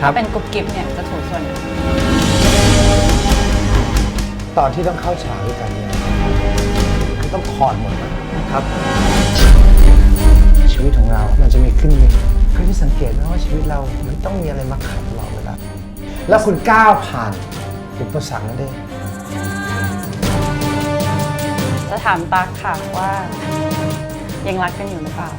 ถ้าเป็นกรุ๊ปกิ๊บเนี่ยจะถูกส่วนหนึ่งตอนที่ต้องเข้าฉากด้วยกันเนี่ยคือต้องถอดหมดนะครับ ชีวิตของเรามันจะมีขึ้นมีเคยที่สังเกตไหมว่าชีวิตเรา มันต้องมีอะไรมาขัดตลอดเวลาแล้วคุณก้าวผ่านอุปสรรคนั้นได้ จะถามตั๊กค่ะว่ายังรักกันอยู่หรือเปล่า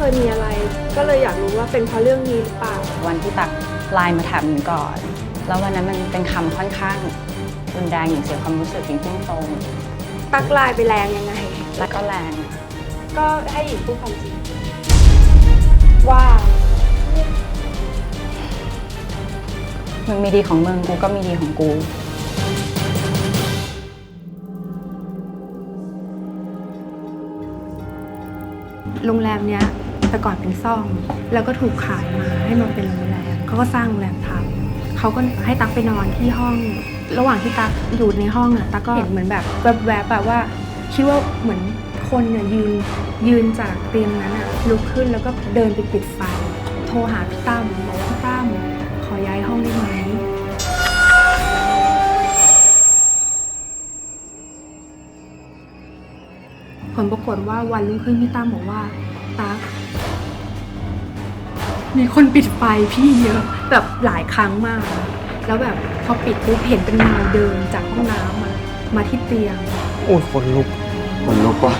เคยมีอะไร ก็เลยอยากรู้ว่าเป็นเพราะเรื่องนี้หรือเปล่า วันที่ตักไลน์มาถามหนูก่อน แล้ววันนั้นมันเป็นคำค่อนข้างรุนแรงอย่างเสียความรู้สึกอย่างพุ่งตรงตักลายไปแรงยังไง และก็แรงก็ให้หญิงพูดความจริงว่ามึงมีดีของมึงกูก็มีดีของกู โรงแรมเนี้ย แต่ก่อนเป็นซ่อง แล้วก็ถูกขายมาให้มันเป็นโรงแรมเขาก็สร้างโรงแรมทำเขาก็ให้ตักไปนอนที่ห้อง ระหว่างที่ตักอยู่ในห้องอะตักก็เห็นเหมือนแบบแวบๆแบบว่าคิดว่าเหมือนคนเนี่ยยืนยืนจากเตียงนั้นอะลุกขึ้นแล้วก็เดินไปปิดไฟโทรหาพี่ตั้มบอกว่าพี่ตั้มขอย้ายห้องได้ไหมผลปรากฏว่าวันรุ่งขึ้นพี่ตั้มบอกว่าตั๊ก มีคนปิดไฟพี่เยอะแบบหลายครั้งมาก แล้วแบบพอปิดปุ๊บเห็นเป็นเงาเดินจากห้องน้ำมามาที่เตียง โอ้ยคนลุกคนลุกว่ะ